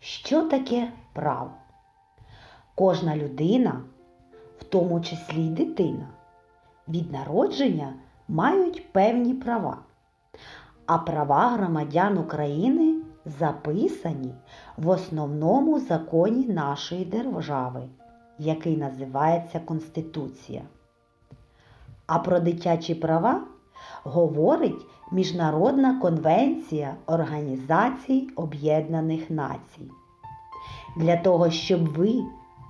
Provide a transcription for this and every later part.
що таке право? Кожна людина, в тому числі й дитина, від народження мають певні права. А права громадян України записані в основному законі нашої держави, який називається Конституція. А про дитячі права говорить Міжнародна конвенція Організацій Об'єднаних Націй. Для того, щоб ви,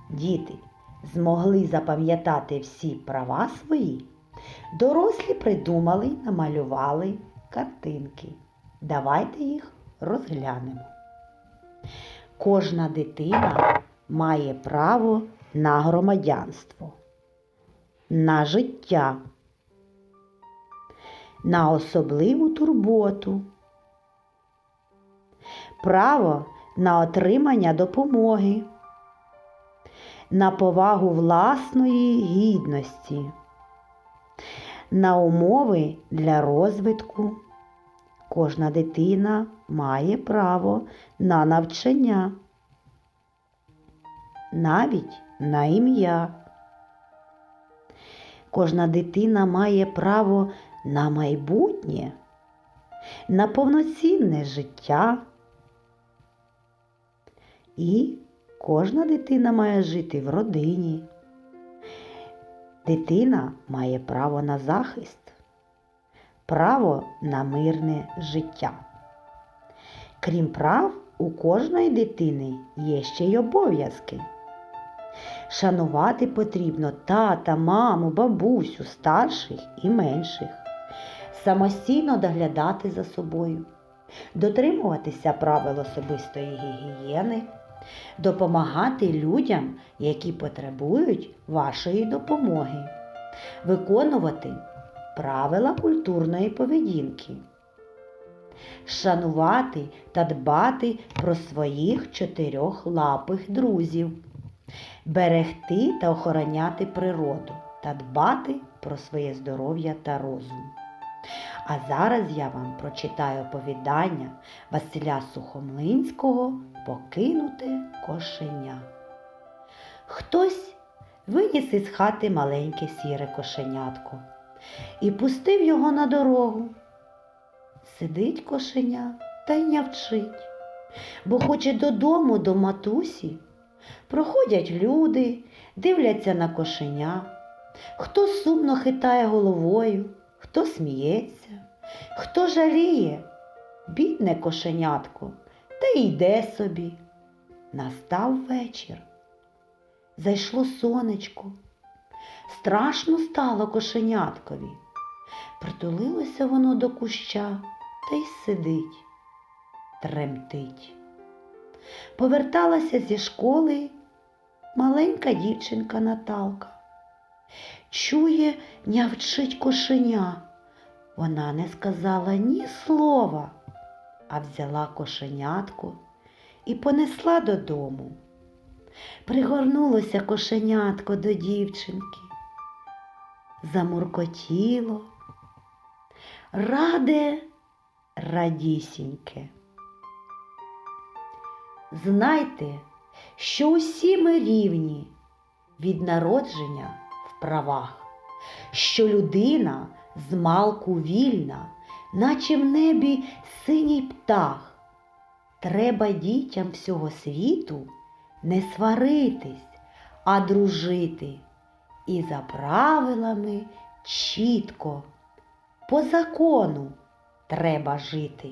діти, змогли запам'ятати всі права свої, дорослі придумали намалювали картинки. Давайте їх розглянемо. Кожна дитина має право на громадянство, на життя, на особливу турботу, право на отримання допомоги, на повагу власної гідності, на умови для розвитку. Кожна дитина має право на навчання, навіть на ім'я. Кожна дитина має право на майбутнє, на повноцінне життя. І кожна дитина має жити в родині. Дитина має право на захист, право на мирне життя. Крім прав, у кожної дитини є ще й обов'язки. Шанувати потрібно тата, маму, бабусю, старших і менших, самостійно доглядати за собою, дотримуватися правил особистої гігієни, допомагати людям, які потребують вашої допомоги, виконувати правила культурної поведінки, шанувати та дбати про своїх чотирьохлапих друзів берегти та охороняти природу та дбати про своє здоров'я та розум. А зараз я вам прочитаю оповідання Василя Сухомлинського Покинуте кошеня. Хтось виніс із хати маленьке сіре кошенятко і пустив його на дорогу. Сидить кошеня та й нявчить, бо хоче додому до матусі. Проходять люди, дивляться на кошеня, хто сумно хитає головою, хто сміється, хто жаліє, бідне кошенятко, та йде собі. Настав вечір. Зайшло сонечко. Страшно стало кошеняткові. Притулилося воно до куща та й сидить, тремтить поверталася зі школи маленька дівчинка Наталка. Чує, нявчить кошеня. Вона не сказала ні слова, а взяла кошенятку і понесла додому. Пригорнулося кошенятко до дівчинки, замуркотіло, раде радісіньке. Знайте, що усі ми рівні від народження в правах, що людина з малку вільна, наче в небі синій птах. Треба дітям всього світу не сваритись, а дружити. І за правилами чітко, по закону треба жити.